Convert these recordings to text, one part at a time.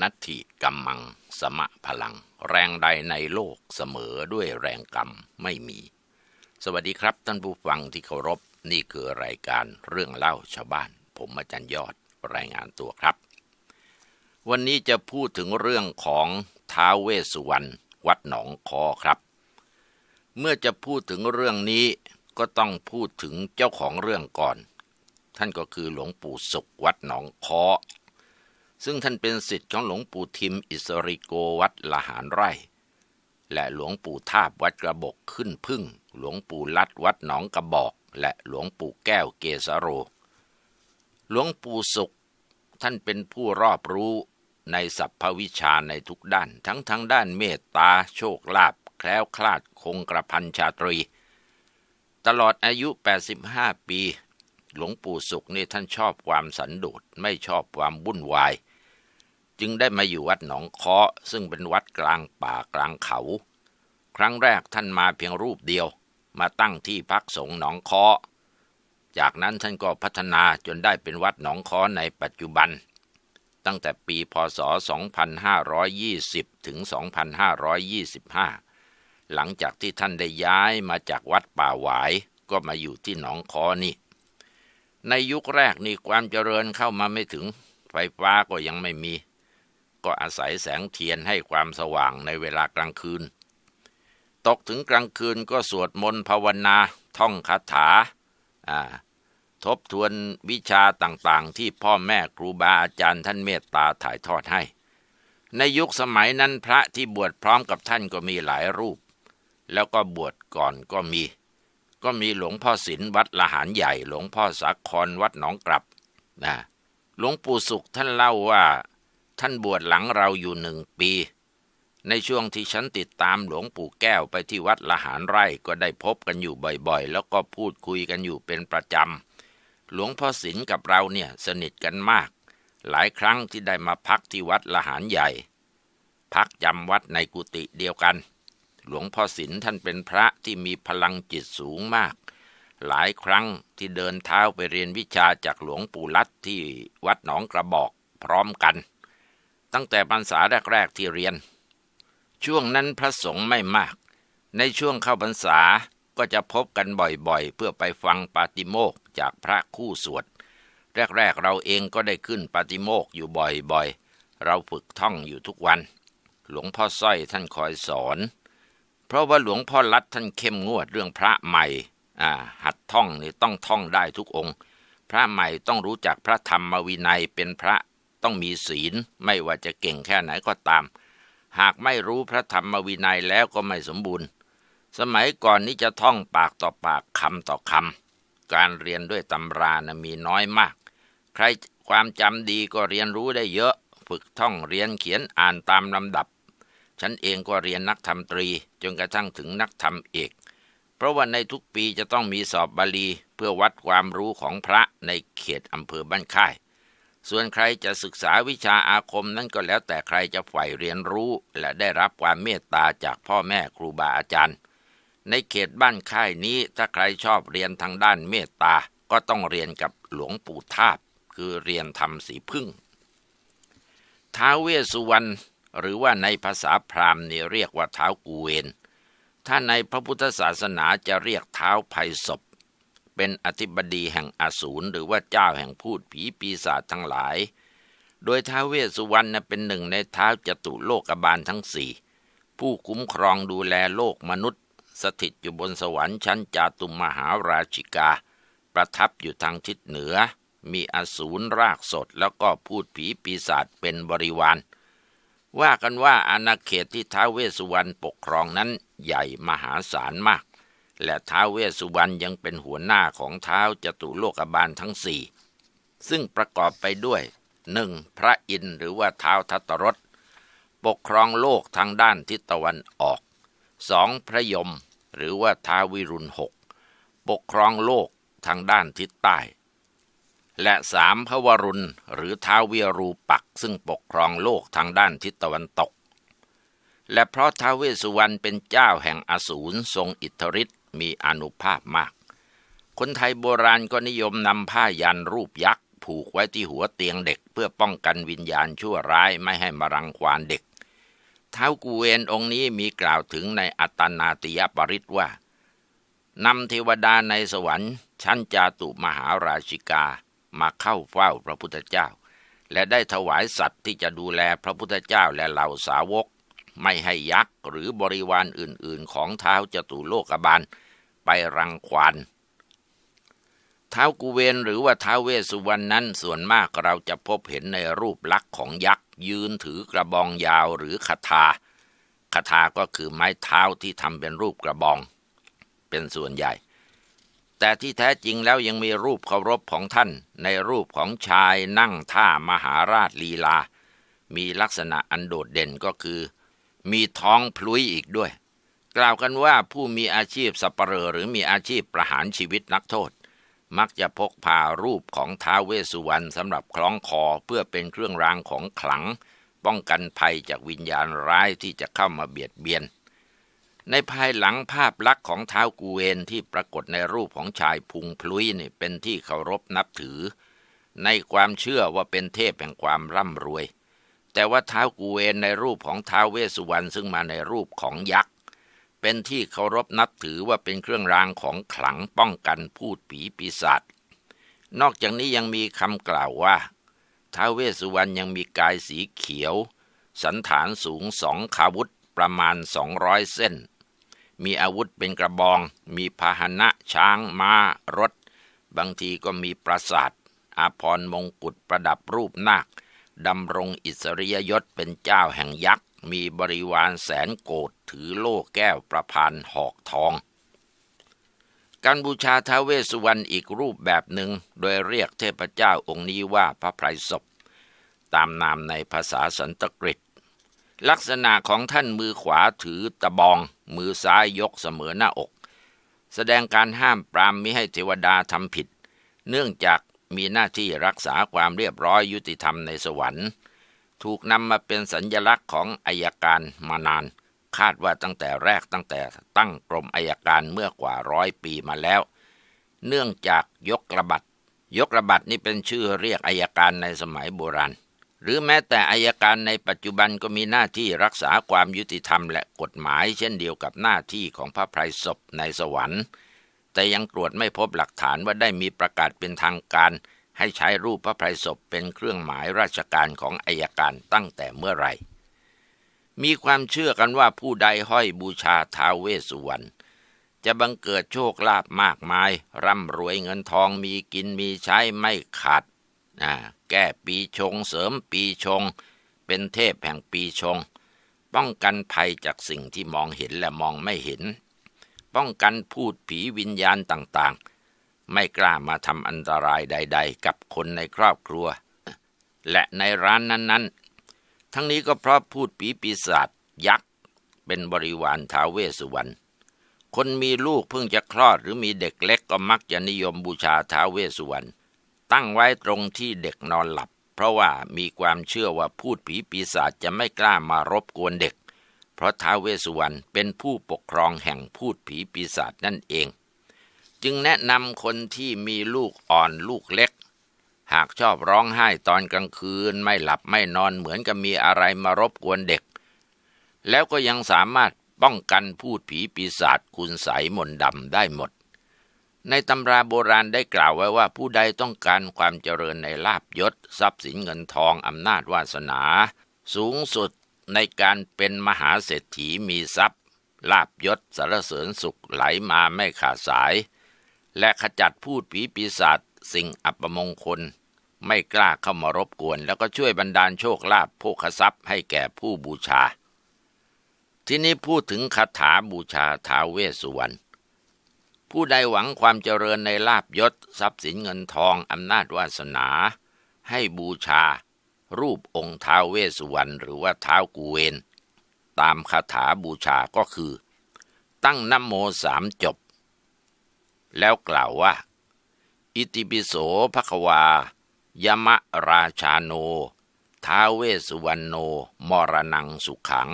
นัตถิกัมมัง สมะพลัง แรงใดในโลกเสมอด้วยแรงกรรมไม่มี สวัสดีครับท่านผู้ฟังที่เคารพ นี่คือรายการเรื่องเล่าชาวบ้าน ผมอาจารย์ยอดรายงานตัวครับ วันนี้จะพูดถึงเรื่องของท้าวเวสสุวรรณวัดหนองคอครับ เมื่อจะพูดถึงเรื่องนี้ก็ต้องพูดถึงเจ้าของเรื่องก่อน ท่านก็คือหลวงปู่สุขวัดหนองคอ ซึ่งท่านเป็นศิษย์ของหลวงปู่ทิมอิสริโกวัดละหารไร่ และหลวงปู่ทาบวัดกระบอกขึ้นพึ่ง หลวงปู่ลัดวัดหนองกระบอก และหลวงปู่แก้วเกสโร หลวงปู่สุข ท่านเป็นผู้รอบรู้ในสัพพวิชาในทุกด้าน ทั้งทางด้านเมตตาโชคลาภแคล้วคลาดคงกระพันชาตรี ตลอดอายุ 85 ปี หลวงปู่สุขนี่ท่านชอบความสันโดษไม่ชอบความวุ่นวาย จึงได้มาอยู่วัดหนองเคาะซึ่งเป็นวัดกลางป่ากลางเขา ครั้งแรกท่านมาเพียงรูปเดียว มาตั้งที่พักสงฆ์หนองเคาะจากนั้นท่านก็พัฒนาจนได้เป็นวัดหนองเคาะในปัจจุบัน ตั้งแต่ปีพศ 2520 ถึง 2525 หลังจากที่ท่านได้ย้ายมาจากวัดป่าหวายก็มาอยู่ที่หนองคอนี่ ในยุคแรกนี่ความเจริญเข้ามาไม่ถึง ไฟฟ้าก็ยังไม่มี ก็อาศัยแสงเทียนให้ความสว่างในเวลากลางคืน ตกถึงกลางคืนก็สวดมนต์ภาวนา ท่องคาถาอ่าทบทวนวิชาต่างๆ ที่พ่อแม่ครูบาอาจารย์ท่านเมตตาถ่ายทอดให้ ในยุคสมัยนั้นพระที่บวชพร้อมกับท่านก็มีหลายรูป แล้วก็บวชก่อนก็มี ก็มีหลวงพ่อศิลวัดละหารใหญ่ หลวงพ่อสักครวัดหนองกลับนะหลวงปู่สุขท่านเล่าว่า ท่านบวชหลังเราอยู่หนึ่งปี ในช่วงที่ฉันติดตามหลวงปู่แก้วไปที่วัดละหารไร่ก็ได้พบกันอยู่บ่อยๆ แล้วก็พูดคุยกันอยู่เป็นประจำ หลวงพ่อศิลกับเราเนี่ยสนิทกันมาก หลายครั้งที่ได้มาพักที่วัดละหารใหญ่ พักจำวัดในกุฏิเดียวกัน หลวงพ่อศิลท่านเป็นพระที่มีพลังจิตสูงมากหลายครั้งที่เดินเท้าไปเรียนวิชาจากหลวงปู่ลัดที่วัดหนองกระบอกพร้อมกัน ตั้งแต่พรรษาแรกๆที่เรียน ช่วงนั้นพระสงฆ์ไม่มาก ในช่วงเข้าพรรษาก็จะพบกันบ่อยๆ เพื่อไปฟังปาติโมกจากพระคู่สวด แรกๆเราเองก็ได้ขึ้นปาติโมกอยู่บ่อยๆ เราฝึกท่องอยู่ทุกวัน หลวงพ่อสร้อยท่านคอยสอน เพราะว่าหลวงพ่อรัดท่านเข้มงวดเรื่องพระใหม่หัดท่องนี่ต้องท่องได้ทุกองค์ พระใหม่ต้องรู้จักพระธรรมวินัยเป็นพระ ต้องมีศีล ไม่ว่าจะเก่งแค่ไหนก็ตาม หากไม่รู้พระธรรมวินัยแล้วก็ไม่สมบูรณ์ สมัยก่อนนี้จะท่องปากต่อปากคำต่อคำการเรียนด้วยตำรานะมีน้อยมาก ใครความจำดีก็เรียนรู้ได้เยอะ ฝึกท่องเรียนเขียนอ่านตามลำดับ ฉันเองก็เรียนนักธรรมตรี จนกระทั่งถึงนักธรรมเอกเพราะว่าในทุกปีจะต้องมีสอบบาลีเพื่อวัดความรู้ของพระในเขตอำเภอบ้านค่าย ส่วนใครจะศึกษาวิชาอาคมนั้นก็แล้วแต่ใครจะใฝ่เรียนรู้ และได้รับความเมตตาจากพ่อแม่ครูบาอาจารย์ ในเขตบ้านค่ายนี้ถ้าใครชอบเรียนทางด้านเมตตา ก็ต้องเรียนกับหลวงปู่ทาบ คือเรียนทำสีพึ่งท้าวเวสุวรรณหรือว่าในภาษาพราหมณ์เนี่ยเรียกว่าเท้ากูเวน ถ้าในพระพุทธศาสนาจะเรียกเท้าไพศพ เป็นอธิบดีแห่งอสูรหรือว่าเจ้าแห่งพูดผีปีศาจทั้งหลาย โดยท้าวเวสสุวรรณเป็นหนึ่งในท้าวจตุโลกบาลทั้งสี่ผู้คุ้มครองดูแลโลกมนุษย์ สถิตอยู่บนสวรรค์ชั้นจาตุมมหาราชิกา ประทับอยู่ทางทิศเหนือ มีอสูรรากสดแล้วก็พูดผีปีศาจเป็นบริวาร ว่ากันว่าอาณาเขตที่ท้าวเวสสุวรรณปกครองนั้นใหญ่มหาศาลมาก และท้าวเวสสุวรรณยังเป็นหัวหน้าของเท้าจตุโลกบาลทั้งสี่ซึ่งประกอบไปด้วยหนึ่งพระอินทร์หรือว่าเท้าทัตรสปกครองโลกทางด้านทิศตะวันออกสองพระยมหรือว่าท้าววิรุณหกปกครองโลกทางด้านทิศใต้ และสามพระวรุณหรือท้าวเวียรูปักซึ่งปกครองโลกทางด้านทิศตะวันตก และเพราะท้าวเวสสุวรรณเป็นเจ้าแห่งอสูรทรงอิทธิฤทธิ มีอนุภาพมาก คนไทยโบราณก็นิยมนำผ้ายันรูปยักษ์ ผูกไว้ที่หัวเตียงเด็ก เพื่อป้องกันวิญญาณชั่วร้ายไม่ให้มารังควานเด็ก เท้ากูเวนองค์นี้มีกล่าวถึงในอัตตนาติยปริตว่านำเทวดาในสวรรค์ ชั้นจาตุมหาราชิกามาเข้าเฝ้าพระพุทธเจ้า และได้ถวายสัตว์ที่จะดูแลพระพุทธเจ้าและเหล่าสาวก ไม่ให้ยักษ์หรือบริวารอื่นๆ ของเท้าจตุโลกบาล ไปรังควานเท้ากุเวนหรือว่าเท้าเวสสุวรรณนั้นส่วนมากเราจะพบเห็นในรูปลักษณ์ของยักษ์ ยืนถือกระบองยาวหรือคาถาคาถาก็คือไม้เท้าที่ทำเป็นรูปกระบอง เป็นส่วนใหญ่ แต่ที่แท้จริงแล้วยังมีรูปเคารพของท่าน ในรูปของชายนั่งท่ามหาราชลีลา มีลักษณะอันโดดเด่นก็คือ มีท้องพลุยอีกด้วย กล่าวกันว่าผู้มีอาชีพสัปเหร่อหรือมีอาชีพประหารชีวิตนักโทษ มักจะพกพารูปของท้าเวสุวรรณสำหรับคล้องคอเพื่อเป็นเครื่องรางของขลัง ป้องกันภัยจากวิญญาณร้ายที่จะเข้ามาเบียดเบียน ในภายหลังภาพลักษณ์ของเท้ากูเวนที่ปรากฏในรูปของชายพุงพลุยนี่เป็นที่เคารพนับถือ ในความเชื่อว่าเป็นเทพแห่งความร่ำรวย แต่ว่าเท้ากูเวนในรูปของท้าวเวสสุวรรณซึ่งมาในรูปของยักษ์ เป็นที่เคารพนับถือว่าเป็นเครื่องรางของขลังป้องกันพูดผีปีศาจ นอกจากนี้ยังมีคำกล่าวว่าท้าเวสุวรรณยังมีกายสีเขียว สันฐานสูงสองขาวุธประมาณสองร้อยเส้น มีอาวุธเป็นกระบอง มีพาหนะช้างม้ารถ บางทีก็มีปราสาท อาพรมงกุฎประดับรูปนาคดำรงอิสริยยศเป็นเจ้าแห่งยักษ์ มีบริวารแสนโกดถือโล่แก้วประพันหอกทอง การบูชาท้าเวสุวรรณอีกรูปแบบหนึ่งโดยเรียกเทพเจ้าองค์นี้ว่าพระไพรศพ ตามนามในภาษาสันตกฤต ลักษณะของท่านมือขวาถือตะบอง มือซ้ายยกเสมอหน้าอก แสดงการห้ามปรามมิให้เทวดาทำผิด เนื่องจากมีหน้าที่รักษาความเรียบร้อยยุติธรรมในสวรรค์ ถูกนำมาเป็นสัญญลักษณ์ของอายการมานาน คาดว่าตั้งแต่แรกตั้งแต่ตั้งกรมอายการเมื่อกว่าร้อยปีมาแล้ว เนื่องจากยกระบัดยกระบัดนี่เป็นชื่อเรียกอายการในสมัยโบราณ หรือแม้แต่อายการในปัจจุบันก็มีหน้าที่รักษาความยุติธรรมและกฎหมาย เช่นเดียวกับหน้าที่ของพระไพรศพในสวรรค์ แต่ยังตรวจไม่พบหลักฐานว่าได้มีประกาศเป็นทางการ ให้ใช้รูปพระไพรศพเป็นเครื่องหมายราชการของอายการตั้งแต่เมื่อไรมีความเชื่อกันว่าผู้ใดห้อยบูชาท้าวเวสสุวรรณจะบังเกิดโชคลาภมากมาย ร่ำรวยเงินทองมีกินมีใช้ไม่ขาดแก้ปีชงเสริมปีชง เป็นเทพแห่งปีชง ป้องกันภัยจากสิ่งที่มองเห็นและมองไม่เห็น ป้องกันพูดผีวิญญาณต่างๆ ไม่กล้ามาทำอันตรายใด ๆ กับคนในครอบครัว และในร้านนั้นๆ ทั้งนี้ก็เพราะพูดปีปีศาจยักษ์เป็นบริวารท้าเวสุวรรณคนมีลูกเพิ่งจะคลอดหรือมีเด็กเล็กก็มักจะนิยมบูชาท้าเวสุวรรณตั้งไว้ตรงที่เด็กนอนหลับ เพราะว่ามีความเชื่อว่าพูดผีปีศาจจะไม่กล้ามารบกวนเด็ก เพราะท้าเวสุวรรณเป็นผู้ปกครองแห่งพูดผีปีศาจนั่นเอง จึงแนะนำคนที่มีลูกอ่อนลูกเล็ก หากชอบร้องไห้ตอนกลางคืนไม่หลับไม่นอนเหมือนกับมีอะไรมารบกวนเด็ก แล้วก็ยังสามารถป้องกันพูดผีปีศาจคุณใสมนดำได้หมด ในตำราโบราณได้กล่าวไว้ว่าผู้ใดต้องการความเจริญในลาบยศ ทรัพย์สินเงินทองอำนาจวาสนา สูงสุดในการเป็นมหาเศรษฐีมีทรัพย์ ลาบยศสารเสริญสุขไหลมาไม่ขาดสาย และขจัดพูดผีปีศาจสิ่งอัปมงคล ไม่กล้าเข้ามารบกวน แล้วก็ช่วยบรรดาลโชคลาภโภคทรัพย์ให้แก่ผู้บูชา ที่นี้พูดถึงคาถาบูชาท้าเวสสุวรรณผู้ใดหวังความเจริญในลาบยศ ทรัพย์สินเงินทองอำนาจวาสนา ให้บูชา รูปองค์ท้าเวสสุวรรณหรือว่าท้าวกูเวน ตามคาถาบูชาก็คือ ตั้งนโมสามจบ แล้วกล่าวว่า อิติปิโสภควายมะราชาโน ท้าเวสุวรรณโน มรนังสุขัง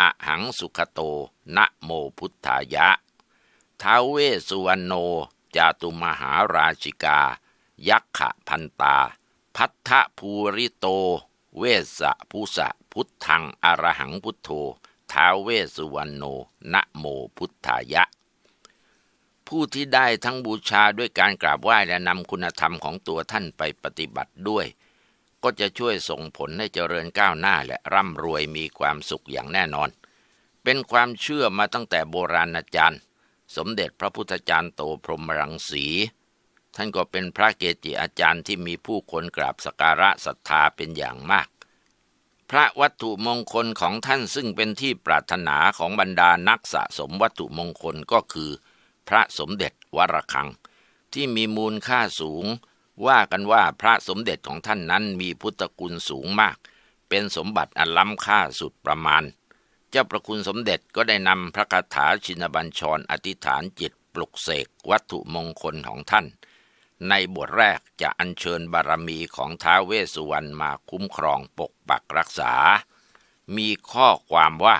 อะหังสุขโต นะโมพุทธายะ ท้าเวสุวรรณโน จาตุมหาราชิกา ยักขะพันตา พัทธภูริโต เวสะภูสะพุทธังอรหังพุทโธท้าเวสุวรรณโน นะโมพุทธายะ ผู้ที่ได้ทั้งบูชาด้วยการกราบไหว้และนำคุณธรรมของตัวท่านไปปฏิบัติด้วย ก็จะช่วยส่งผลให้เจริญก้าวหน้าและร่ำรวยมีความสุขอย่างแน่นอน เป็นความเชื่อมาตั้งแต่โบราณอาจารย์ สมเด็จพระพุทธจารย์โตพรหมรังสี ท่านก็เป็นพระเกจิอาจารย์ที่มีผู้คนกราบสการะศรัทธาเป็นอย่างมากพระวัตถุมงคลของท่านซึ่งเป็นที่ปรารถนาของบรรดานักสะสมวัตถุมงคลก็คือ พระสมเด็จวรคัง ที่มีมูลค่าสูง ว่ากันว่าพระสมเด็จของท่านนั้นมีพุทธคุณสูงมาก เป็นสมบัติอันล้ำค่าสุดประมาณ เจ้าประคุณสมเด็จก็ได้นำพระคาถาชินบัญชรอธิษฐานจิตปลุกเสกวัตถุมงคลของท่าน ในบทแรกจะอัญเชิญบารมีของท้าเวสสุวรรณมาคุ้มครองปกปักรักษา มีข้อความว่า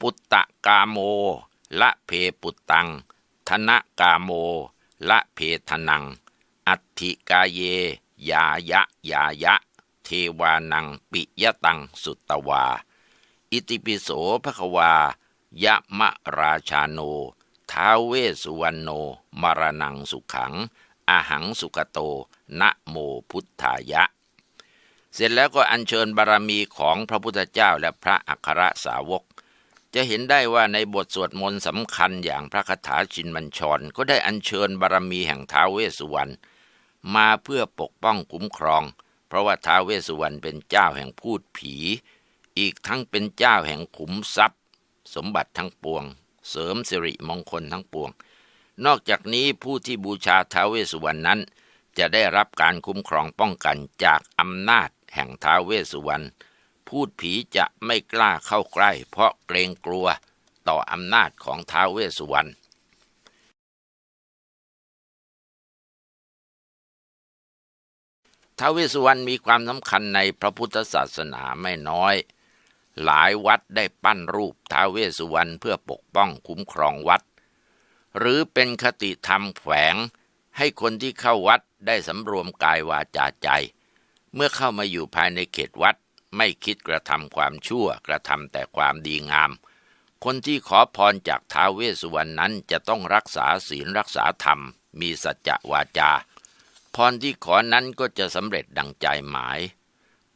ปุตตะกาโม ละเพปุตตัง ธนกาโม ละเพทนัง อัติกาเย ยายะ ยายะ เทวานังปิยตังสุตวา อิติปิโสภควายะมะราชาโน ท้าเวสุวรรณโน มรณังสุขัง อาหังสุขโต นะโมพุทธายะ เสร็จแล้วก็อัญเชิญบารมีของพระพุทธเจ้าและพระอัครสาวก จะเห็นได้ว่าในบทสวดมนต์สำคัญอย่างพระคาถาชินบัญชร ก็ได้อัญเชิญบารมีแห่งท้าวเวสสุวรรณมาเพื่อปกป้องคุ้มครอง เพราะว่าท้าวเวสสุวรรณเป็นเจ้าแห่งพูดผี อีกทั้งเป็นเจ้าแห่งขุมทรัพย์ สมบัติทั้งปวง เสริมสิริมงคลทั้งปวง นอกจากนี้ผู้ที่บูชาท้าวเวสสุวรรณนั้น จะได้รับการคุ้มครองป้องกันจากอำนาจแห่งท้าวเวสสุวรรณ พูดผีจะไม่กล้าเข้าใกล้ เพราะเกรงกลัวต่ออำนาจของท้าวเวสสุวรรณท้าวเวสสุวรรณมีความสำคัญในพระพุทธศาสนาไม่น้อย หลายวัดได้ปั้นรูปท้าวเวสสุวรรณเพื่อปกป้องคุ้มครองวัด หรือเป็นคติธรรมแฝงให้คนที่เข้าวัดได้สำรวมกายวาจาใจ เมื่อเข้ามาอยู่ภายในเขตวัด ไม่คิดกระทำความชั่วกระทำแต่ความดีงาม คนที่ขอพรจากท้าวเวสสุวรรณนั้นจะต้องรักษาศีลรักษาธรรม มีสัจจะวาจา พรที่ขอนั้นก็จะสำเร็จดังใจหมาย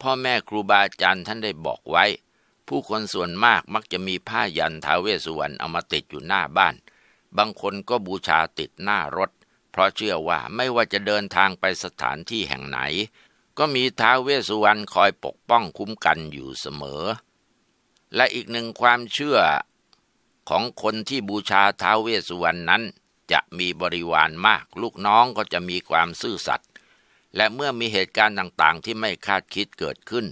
พ่อแม่ครูบาอาจารย์ท่านได้บอกไว้ ผู้คนส่วนมากมักจะมีผ้ายันท้าวเวสสุวรรณเอามาติดอยู่หน้าบ้าน บางคนก็บูชาติดหน้ารถ เพราะเชื่อว่าไม่ว่าจะเดินทางไปสถานที่แห่งไหน ก็มีท้าวเวสสุวรรณคอยปกป้องคุ้มกันอยู่เสมอ และอีกหนึ่งความเชื่อของคนที่บูชาท้าวเวสสุวรรณนั้น จะมีบริวารมาก ลูกน้องก็จะมีความซื่อสัตย์และเมื่อมีเหตุการณ์ต่างๆ ที่ไม่คาดคิดเกิดขึ้น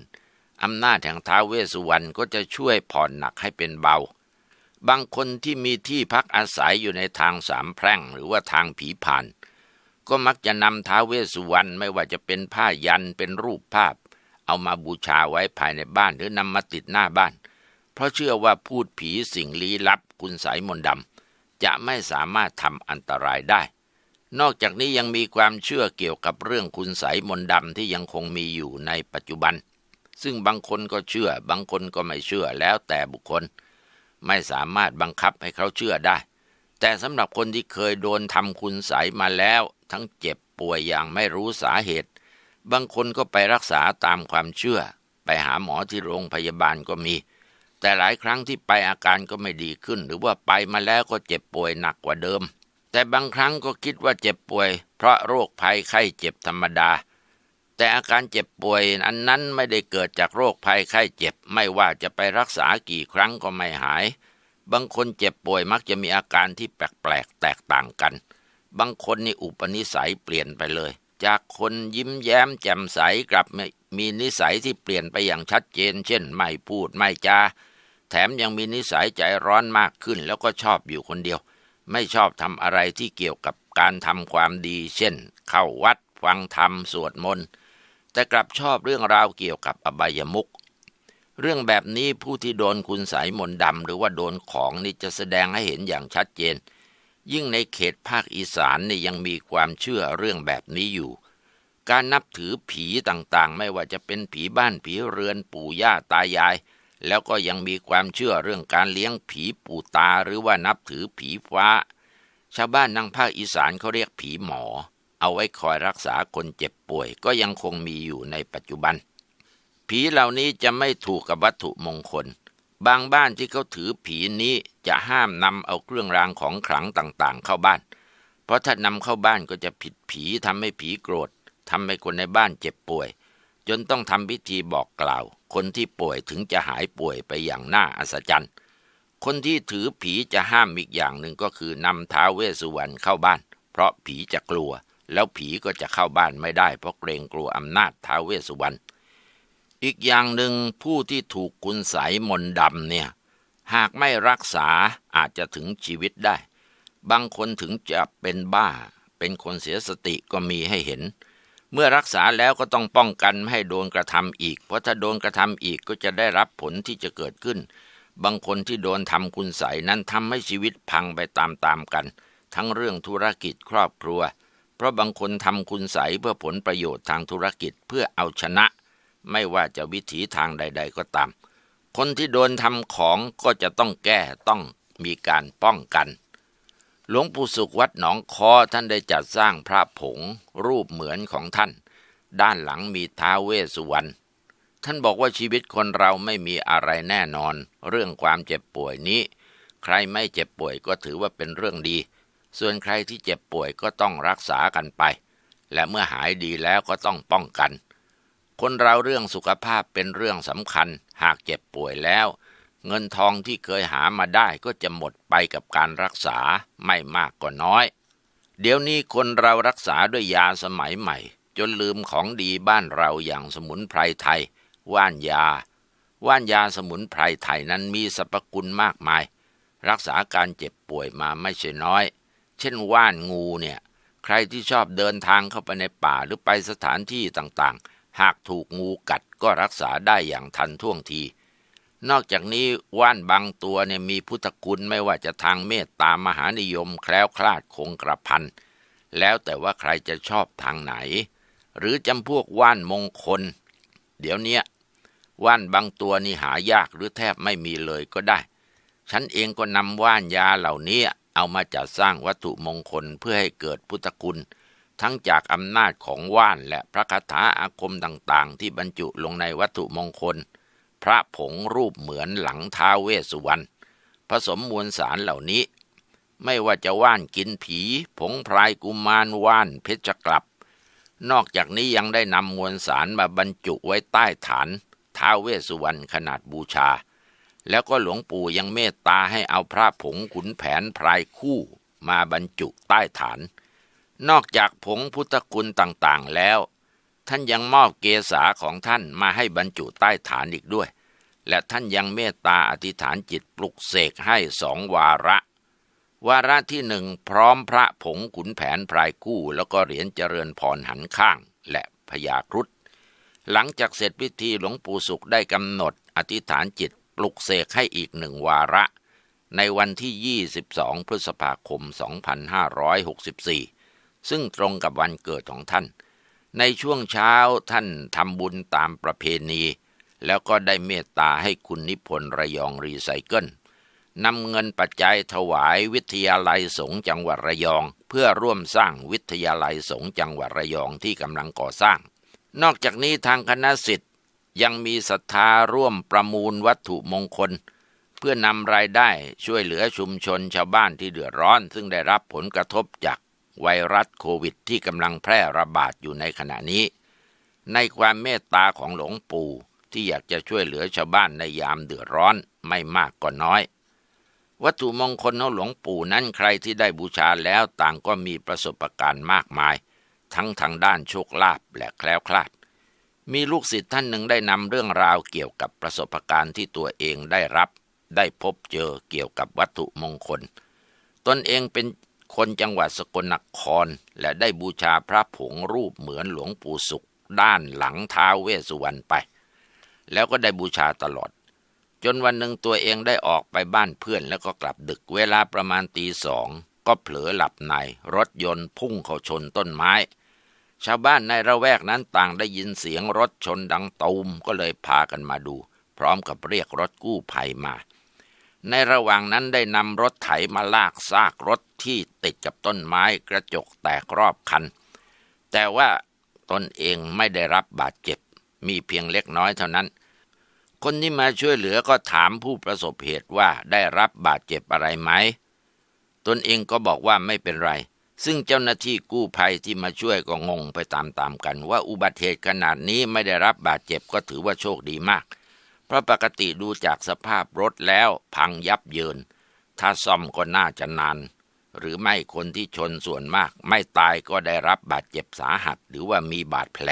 อำนาจแห่งท้าวเวสสุวรรณก็จะช่วยผ่อนหนักให้เป็นเบา บางคนที่มีที่พักอาศัยอยู่ในทางสามแพร่งหรือว่าทางผีผ่าน ก็มักจะนำท้าเวสสุวรรณไม่ว่าจะเป็นผ้ายันเป็นรูปภาพ เอามาบูชาไว้ภายในบ้านหรือนำมาติดหน้าบ้าน เพราะเชื่อว่าพูดผีสิ่งลี้ลับคุณสายมนต์ดำจะไม่สามารถทำอันตรายได้ นอกจากนี้ยังมีความเชื่อเกี่ยวกับเรื่องคุณสายมนต์ดำที่ยังคงมีอยู่ในปัจจุบัน ซึ่งบางคนก็เชื่อบางคนก็ไม่เชื่อแล้วแต่บุคคล ไม่สามารถบังคับให้เขาเชื่อได้แต่สำหรับคนที่เคยโดนทำคุณใสยมาแล้วทั้งเจ็บป่วยอย่างไม่รู้สาเหตุ บางคนก็ไปรักษาตามความเชื่อ ไปหาหมอที่โรงพยาบาลก็มี แต่หลายครั้งที่ไปอาการก็ไม่ดีขึ้น หรือว่าไปมาแล้วก็เจ็บป่วยหนักกว่าเดิม แต่บางครั้งก็คิดว่าเจ็บป่วย เพราะโรคภัยไข้เจ็บธรรมดา แต่อาการเจ็บป่วยอันนั้นไม่ได้เกิดจากโรคภัยไข้เจ็บ ไม่ว่าจะไปรักษากี่ครั้งก็ไม่หาย บางคนเจ็บป่วยมักจะมีอาการที่แปลกๆแตกต่างกัน บางคนนี่อุปนิสัยเปลี่ยนไปเลย จากคนยิ้มแย้มแจ่มใสกลับมีนิสัยที่เปลี่ยนไปอย่างชัดเจน เช่น ไม่พูดไม่จาแถมยังมีนิสัยใจร้อนมากขึ้น แล้วก็ชอบอยู่คนเดียว ไม่ชอบทำอะไรที่เกี่ยวกับการทำความดี เช่น เข้าวัดฟังธรรมสวดมนต์แต่กลับชอบเรื่องราวเกี่ยวกับอบายมุขเรื่องแบบนี้ผู้ที่โดนคุณสายมนต์ดำหรือว่าโดนของนี่จะแสดงให้เห็นอย่างชัดเจน ยิ่งในเขตภาคอีสานนี่ยังมีความเชื่อเรื่องแบบนี้อยู่ การนับถือผีต่างๆ ไม่ว่าจะเป็นผีบ้านผีเรือนปู่ย่าตายาย แล้วก็ยังมีความเชื่อเรื่องการเลี้ยงผีปู่ตาหรือว่านับถือผีฟ้า ชาวบ้านทางภาคอีสานเขาเรียกผีหมอ เอาไว้คอยรักษาคนเจ็บป่วย ก็ยังคงมีอยู่ในปัจจุบัน ผีเหล่านี้จะไม่ถูกกับวัตถุมงคล บางบ้านที่เขาถือผีนี้จะห้ามนำเอาเครื่องรางของขลังต่างๆ เข้าบ้าน เพราะถ้านำเข้าบ้านก็จะผิดผีทำให้ผีโกรธทำให้คนในบ้านเจ็บป่วย จนต้องทำพิธีบอกกล่าว คนที่ป่วยถึงจะหายป่วยไปอย่างน่าอัศจรรย์ คนที่ถือผีจะห้ามอีกอย่างหนึ่งก็คือนำท้าเวสุวรรณเข้าบ้าน เพราะผีจะกลัว แล้วผีก็จะเข้าบ้านไม่ได้ เพราะเกรงกลัวอำนาจท้าเวสุวรรณ อีกอย่างหนึ่งผู้ที่ถูกคุณใสมนดำเนี่ย หากไม่รักษาอาจจะถึงชีวิตได้ บางคนถึงจะเป็นบ้า เป็นคนเสียสติก็มีให้เห็น เมื่อรักษาแล้วก็ต้องป้องกันไม่ให้โดนกระทำอีก เพราะถ้าโดนกระทำอีกก็จะได้รับผลที่จะเกิดขึ้น บางคนที่โดนทำคุณใสนั้นทำให้ชีวิตพังไปตามๆกัน ทั้งเรื่องธุรกิจครอบครัว เพราะบางคนทำคุณใสเพื่อผลประโยชน์ทางธุรกิจเพื่อเอาชนะ ไม่ว่าจะวิถีทางใด ๆ ก็ตาม คนที่โดนทำของก็จะต้องแก้ต้องมีการป้องกัน หลวงปู่สุขวัดหนองคอท่านได้จัดสร้างพระผงรูปเหมือนของท่าน ด้านหลังมีท้าเวสสุวรรณท่านบอกว่าชีวิตคนเราไม่มีอะไรแน่นอน เรื่องความเจ็บป่วยนี้ ใครไม่เจ็บป่วยก็ถือว่าเป็นเรื่องดี ส่วนใครที่เจ็บป่วยก็ต้องรักษากันไป และเมื่อหายดีแล้วก็ต้องป้องกัน คนเราเรื่องสุขภาพเป็นเรื่องสำคัญ หากเจ็บป่วยแล้ว เงินทองที่เคยหามาได้ก็จะหมดไปกับการรักษาไม่มากก็น้อย เดี๋ยวนี้คนเรารักษาด้วยยาสมัยใหม่ จนลืมของดีบ้านเราอย่างสมุนไพรไทย ว่านยา ว่านยาสมุนไพรไทยนั้นมีสรรพคุณมากมาย รักษาการเจ็บป่วยมาไม่ใช่น้อย เช่นว่านงูเนี่ย ใครที่ชอบเดินทางเข้าไปในป่าหรือไปสถานที่ต่างๆ หากถูกงูกัดก็รักษาได้อย่างทันท่วงที นอกจากนี้ว่านบางตัวเนี่ยมีพุทธคุณไม่ว่าจะทางเมตตามหานิยมแคล้วคลาดคงกระพัน แล้วแต่ว่าใครจะชอบทางไหน หรือจำพวกว่านมงคล เดี๋ยวนี้ว่านบางตัวนี่หายากหรือแทบไม่มีเลยก็ได้ ฉันเองก็นำว่านยาเหล่านี้เอามาจัดสร้างวัตถุมงคลเพื่อให้เกิดพุทธคุณ ทั้งจากอำนาจของว่านและพระคาถาอาคมต่างๆ ที่บรรจุลงในวัตถุมงคล พระผงรูปเหมือนหลังท้าเวสุวรรณผสมมวลสารเหล่านี้ ไม่ว่าจะว่านกินผี ผงพรายกุมารว่านเพชรกลับ นอกจากนี้ยังได้นำมวลสารมาบรรจุไว้ใต้ฐานท้าเวสสุวรรณขนาดบูชา แล้วก็หลวงปู่ยังเมตตาให้เอาพระผงขุนแผนพรายคู่มาบรรจุใต้ฐาน นอกจากผงพุทธคุณต่างๆแล้ว ท่านยังมอบเกษาของท่านมาให้บรรจุใต้ฐานอีกด้วย และท่านยังเมตตาอธิษฐานจิตปลุกเสกให้สองวาระ วาระที่หนึ่งพร้อมพระผงขุนแผนพรายคู่แล้วก็เหรียญเจริญพรหันข้าง และพญาครุฑหลังจากเสร็จพิธีหลวงปู่สุขได้กำหนด อธิษฐานจิตปลุกเสกให้อีกหนึ่งวาระ ในวันที่ 22 พฤษภาคม 2564 ซึ่งตรงกับวันเกิดของท่าน ในช่วงเช้าท่านทำบุญตามประเพณี แล้วก็ได้เมตตาให้คุณนิพนธ์ระยองรีไซเคิลนำเงินปัจจัยถวายวิทยาลัยสงฆ์จังหวัดระยอง เพื่อร่วมสร้างวิทยาลัยสงฆ์จังหวัดระยองที่กำลังก่อสร้าง นอกจากนี้ทางคณะสิทธิ์ยังมีศรัทธาร่วมประมูลวัตถุมงคล เพื่อนำรายได้ช่วยเหลือชุมชนชาวบ้านที่เดือดร้อน ซึ่งได้รับผลกระทบจาก ไวรัสโควิดที่กำลังแพร่ระบาดอยู่ในขณะนี้ ในความเมตตาของหลวงปู่ที่อยากจะช่วยเหลือชาวบ้านในยามเดือดร้อนไม่มากก็น้อย วัตถุมงคลของหลวงปู่นั้นใครที่ได้บูชาแล้วต่างก็มีประสบการณ์มากมาย ทั้งทางด้านโชคลาภและแคล้วคลาด มีลูกศิษย์ท่านหนึ่งได้นำเรื่องราวเกี่ยวกับประสบการณ์ที่ตัวเองได้รับ ได้พบเจอเกี่ยวกับวัตถุมงคล ตนเองเป็น คนจังหวัดสกลนคร และได้บูชาพระผงรูปเหมือนหลวงปู่สุข ด้านหลังท้าเวสสุวรรณไป แล้วก็ได้บูชาตลอด จนวันหนึ่งตัวเองได้ออกไปบ้านเพื่อนแล้วก็กลับดึกเวลาประมาณตีสองก็เผลอหลับในรถยนต์พุ่งเข้าชนต้นไม้ ชาวบ้านในระแวกนั้นต่างได้ยินเสียงรถชนดังตูมก็เลยพากันมาดู พร้อมกับเรียกรถกู้ภัยมา ในระหว่างนั้นได้นำรถไถมาลากซากรถที่ติดกับต้นไม้กระจกแตกรอบคัน แต่ว่าตนเองไม่ได้รับบาดเจ็บ มีเพียงเล็กน้อยเท่านั้น คนที่มาช่วยเหลือก็ถามผู้ประสบเหตุว่าได้รับบาดเจ็บอะไรไหม ตนเองก็บอกว่าไม่เป็นไร ซึ่งเจ้าหน้าที่กู้ภัยที่มาช่วยก็งงไปตามๆกัน ว่าอุบัติเหตุขนาดนี้ไม่ได้รับบาดเจ็บก็ถือว่าโชคดีมาก เพราะปกติดูจากสภาพรถแล้วพังยับเยิน ถ้าซ่อมก็น่าจะนาน หรือไม่คนที่ชนส่วนมาก ไม่ตายก็ได้รับบาดเจ็บสาหัส หรือว่ามีบาดแผล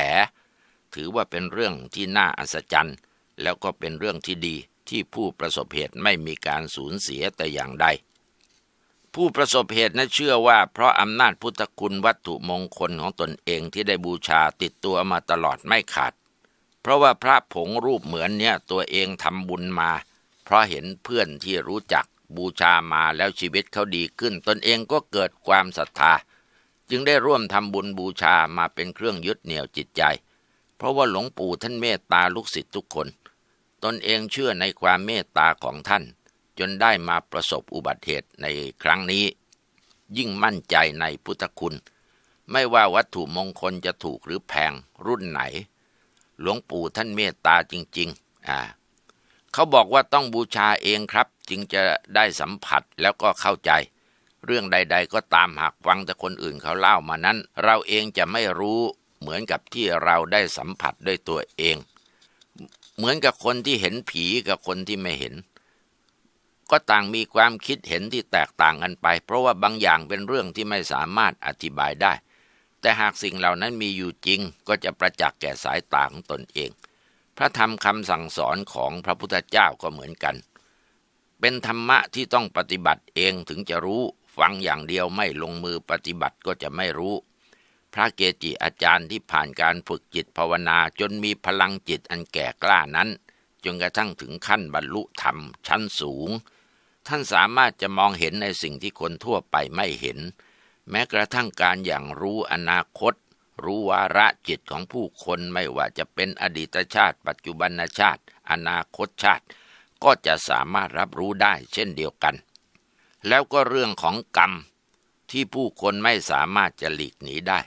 ถือว่าเป็นเรื่องที่น่าอัศจรรย์ แล้วก็เป็นเรื่องที่ดีที่ผู้ประสบเหตุไม่มีการสูญเสียแต่อย่างใดผู้ประสบเหตุนั้นเชื่อว่า เพราะอำนาจพุทธคุณวัตถุมงคลของตนเองที่ได้บูชาติดตัวมาตลอดไม่ขาด เพราะว่าพระผงรูปเหมือนเนี่ยตัวเองทำบุญมา เพราะเห็นเพื่อนที่รู้จักบูชามาแล้วชีวิตเขาดีขึ้น ตนเองก็เกิดความศรัทธา จึงได้ร่วมทำบุญบูชามาเป็นเครื่องยึดเหนี่ยวจิตใจ เพราะว่าหลวงปู่ท่านเมตตาลูกศิษย์ทุกคน ตนเองเชื่อในความเมตตาของท่าน จนได้มาประสบอุบัติเหตุในครั้งนี้ ยิ่งมั่นใจในพุทธคุณ ไม่ว่าวัตถุมงคลจะถูกหรือแพงรุ่นไหน หลวงปู่ท่านเมตตาจริง ๆ อ่าเขาบอกว่าต้องบูชาเองครับ จึงจะได้สัมผัสแล้วก็เข้าใจ เรื่องใด ๆ ก็ตามหากฟังแต่คนอื่นเขาเล่ามานั้น เราเองจะไม่รู้เหมือนกับที่เราได้สัมผัสด้วยตัวเอง เหมือนกับคนที่เห็นผีกับคนที่ไม่เห็น ก็ต่างมีความคิดเห็นที่แตกต่างกันไป เพราะว่าบางอย่างเป็นเรื่องที่ไม่สามารถอธิบายได้ แต่หากสิ่งเหล่านั้นมีอยู่จริง ก็จะประจักษ์แก่สายตาของตนเอง พระธรรมคำสั่งสอนของพระพุทธเจ้าก็เหมือนกัน เป็นธรรมะที่ต้องปฏิบัติเองถึงจะรู้ ฟังอย่างเดียวไม่ลงมือปฏิบัติก็จะไม่รู้ พระเกจิอาจารย์ที่ผ่านการฝึกจิตภาวนาจนมีพลังจิตอันแก่กล้านั้น จนกระทั่งถึงขั้นบรรลุธรรมชั้นสูง ท่านสามารถจะมองเห็นในสิ่งที่คนทั่วไปไม่เห็น แม้กระทั่งการอย่างรู้อนาคต รู้วาระจิตของผู้คนไม่ว่าจะเป็นอดีตชาติ ปัจจุบันชาติ อนาคตชาติ ก็จะสามารถรับรู้ได้เช่นเดียวกัน แล้วก็เรื่องของกรรมที่ผู้คนไม่สามารถจะหลีกหนีได้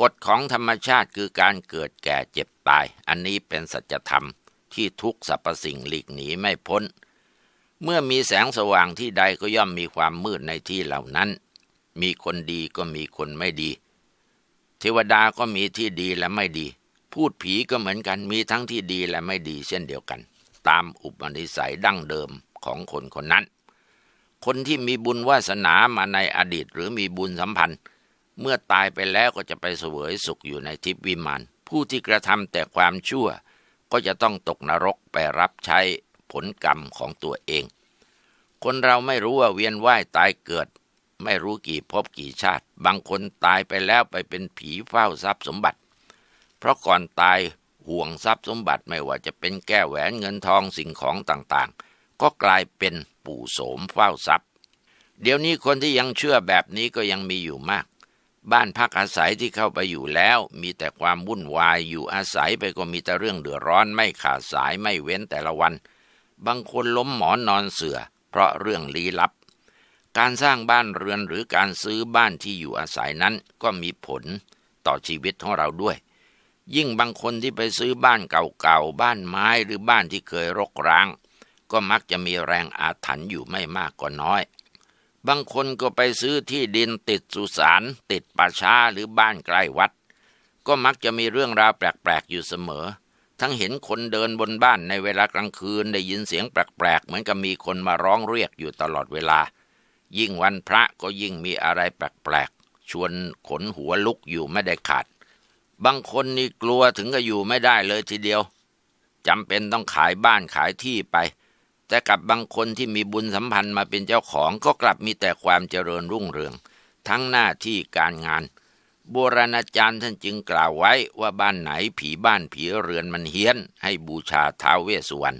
กฎของธรรมชาติคือการเกิดแก่เจ็บตาย อันนี้เป็นสัจธรรมที่ทุกสรรพสิ่งหลีกหนีไม่พ้น เมื่อมีแสงสว่างที่ใดก็ย่อมมีความมืดในที่เหล่านั้น มีคนดีก็มีคนไม่ดี เทวดาก็มีที่ดีและไม่ดี พูดผีก็เหมือนกันมีทั้งที่ดีและไม่ดี เช่นเดียวกัน ตามอุปนิสัยดั้งเดิมของคนคนนั้น คนที่มีบุญวาสนามาในอดีตหรือมีบุญสัมพันธ์ เมื่อตายไปแล้วก็จะไปเสวยสุขอยู่ในทิพวิมาน ผู้ที่กระทำแต่ความชั่ว ก็จะต้องตกนรกไปรับใช้ผลกรรมของตัวเองคนเราไม่รู้ว่าเวียนว่ายตายเกิด ไม่รู้กี่ภพกี่ชาติ บางคนตายไปแล้วไปเป็นผีเฝ้าทรัพย์สมบัติ เพราะก่อนตายห่วงทรัพย์สมบัติไม่ว่าจะเป็นแก้วแหวนเงินทองสิ่งของต่างๆ ก็กลายเป็นปู่โสมเฝ้าทรัพย์ เดี๋ยวนี้คนที่ยังเชื่อแบบนี้ก็ยังมีอยู่มาก บ้านพักอาศัยที่เข้าไปอยู่แล้ว มีแต่ความวุ่นวายอยู่อาศัยไปก็มีแต่เรื่องเดือดร้อนไม่ขาดสายไม่เว้นแต่ละวัน บางคนล้มหมอนนอนเสือ เพราะเรื่องลี้ลับ การสร้างบ้านเรือนหรือการซื้อบ้านที่อยู่อาศัยนั้นก็มีผลต่อชีวิตของเราด้วย ยิ่งบางคนที่ไปซื้อบ้านเก่าๆ บ้านไม้หรือบ้านที่เคยรกร้าง ก็มักจะมีแรงอาถรรพ์อยู่ไม่มากก็น้อย บางคนก็ไปซื้อที่ดินติดสุสานติดป่าช้าหรือบ้านใกล้วัด ก็มักจะมีเรื่องราวแปลกๆอยู่เสมอ ทั้งเห็นคนเดินบนบ้านในเวลากลางคืนได้ยินเสียงแปลกๆเหมือนกับมีคนมาร้องเรียกอยู่ตลอดเวลา ยิ่งวันพระก็ยิ่งมีอะไรแปลกๆ ชวนขนหัวลุกอยู่ไม่ได้ขาด บางคนนี่กลัวถึงกับอยู่ไม่ได้เลยทีเดียวจำเป็นต้องขายบ้านขายที่ไป แต่กับบางคนที่มีบุญสัมพันธ์มาเป็นเจ้าของก็กลับมีแต่ความเจริญรุ่งเรือง ทั้งหน้าที่การงานโบราณอาจารย์ท่านจึงกล่าวไว้ว่าบ้านไหนผีบ้านผีเรือนมันเฮี้ยน ให้บูชาท้าวเวสสุวรรณ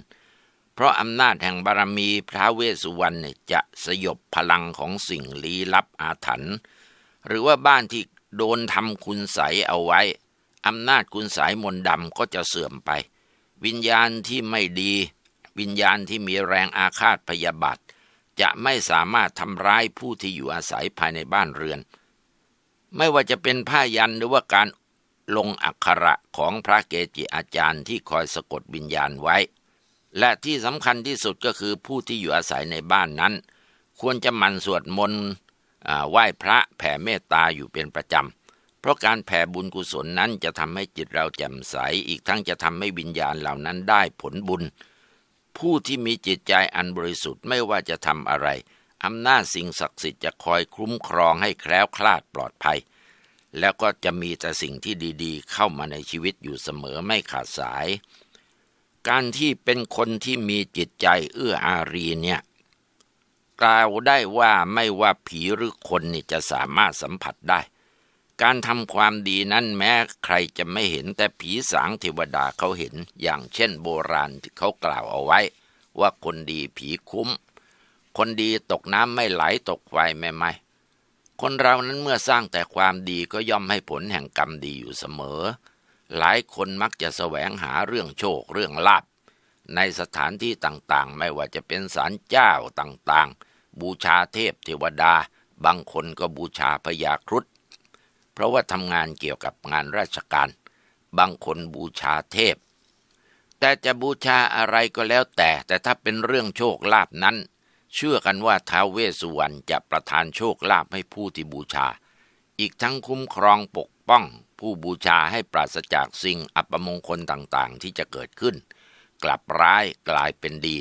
เพราะอำนาจแห่งบารมีพระเวสสุวรรณจะสยบพลังของสิ่งลี้ลับอาถรรพ์หรือว่าบ้านที่โดนทำคุณใสเอาไว้อำนาจคุณใสยมนต์ดำก็จะเสื่อมไป วิญญาณที่ไม่ดี วิญญาณที่มีแรงอาฆาตพยาบาทจะไม่สามารถทำร้ายผู้ที่อยู่อาศัยภายในบ้านเรือน ไม่ว่าจะเป็นผ้ายันหรือว่าการลงอักขระของพระเกจิอาจารย์ที่คอยสะกดวิญญาณไว้ และที่สำคัญที่สุดก็คือผู้ที่อยู่อาศัยในบ้านนั้น ควรจะหมั่นสวดมนต์ไหว้พระแผ่เมตตาอยู่เป็นประจำ เพราะการแผ่บุญกุศลนั้นจะทำให้จิตเราแจ่มใส อีกทั้งจะทำให้วิญญาณเหล่านั้นได้ผลบุญ ผู้ที่มีจิตใจอันบริสุทธิ์ไม่ว่าจะทำอะไรอำนาจสิ่งศักดิ์สิทธิ์จะคอยคุ้มครองให้แคล้วคลาดปลอดภัย แล้วก็จะมีแต่สิ่งที่ดีๆ เข้ามาในชีวิตอยู่เสมอไม่ขาดสาย การที่เป็นคนที่มีจิตใจเอื้ออารีเนี่ย กล่าวได้ว่าไม่ว่าผีหรือคนนี่จะสามารถสัมผัสได้ การทำความดีนั้นแม้ใครจะไม่เห็นแต่ผีสางเทวดาเขาเห็น อย่างเช่นโบราณที่เขากล่าวเอาไว้ ว่าคนดีผีคุ้ม คนดีตกน้ำไม่ไหลตกไฟไม่ไหมคนเรานั้นเมื่อสร้างแต่ความดีก็ย่อมให้ผลแห่งกรรมดีอยู่เสมอ หลายคนมักจะแสวงหาเรื่องโชคเรื่องลาภในสถานที่ต่างๆ ไม่ว่าจะเป็นศาลเจ้าต่างๆ บูชาเทพเทวดา บางคนก็บูชาพญาครุฑเพราะว่าทำงานเกี่ยวกับงานราชการ บางคนบูชาเทพ แต่จะบูชาอะไรก็แล้วแต่ แต่ถ้าเป็นเรื่องโชคลาภนั้น เชื่อกันว่าท้าวเวสสุวรรณจะประทานโชคลาภให้ผู้ที่บูชา อีกทั้งคุ้มครองปกป้อง ผู้บูชาให้ปราศจากสิ่งอัปมงคลต่างๆ ที่จะเกิดขึ้น กลับร้ายกลายเป็นดี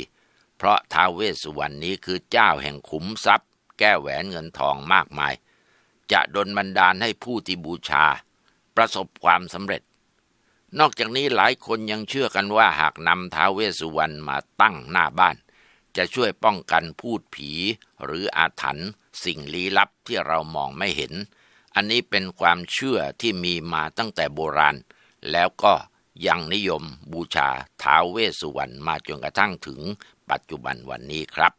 เพราะท้าวเวสสุวรรณนี้คือเจ้าแห่งขุมทรัพย์ แก้แหวนเงินทองมากมาย จะดลบันดาลให้ผู้ที่บูชา ประสบความสำเร็จ นอกจากนี้หลายคนยังเชื่อกันว่าหากนำท้าวเวสสุวรรณมาตั้งหน้าบ้าน จะช่วยป้องกันพูดผีหรืออาถรรพ์สิ่งลี้ลับที่เรามองไม่เห็น อันนี้เป็นความเชื่อที่มีมาตั้งแต่โบราณ แล้วก็ยังนิยมบูชาท้าวเวสสุวรรณมาจนกระทั่งถึงปัจจุบันวันนี้ครับ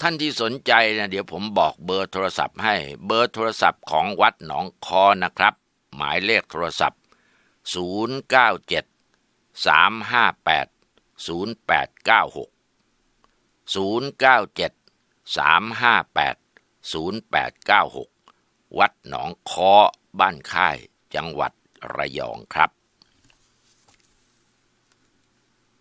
ท่านที่สนใจนะเดี๋ยวผมบอกเบอร์โทรศัพท์ให้เบอร์โทรศัพท์ของวัดหนองคอนะครับ หมายเลขโทรศัพท์ 097 358 0896 097 358 0896 วัดหนองคอบ้านค่าย จังหวัดระยองครับ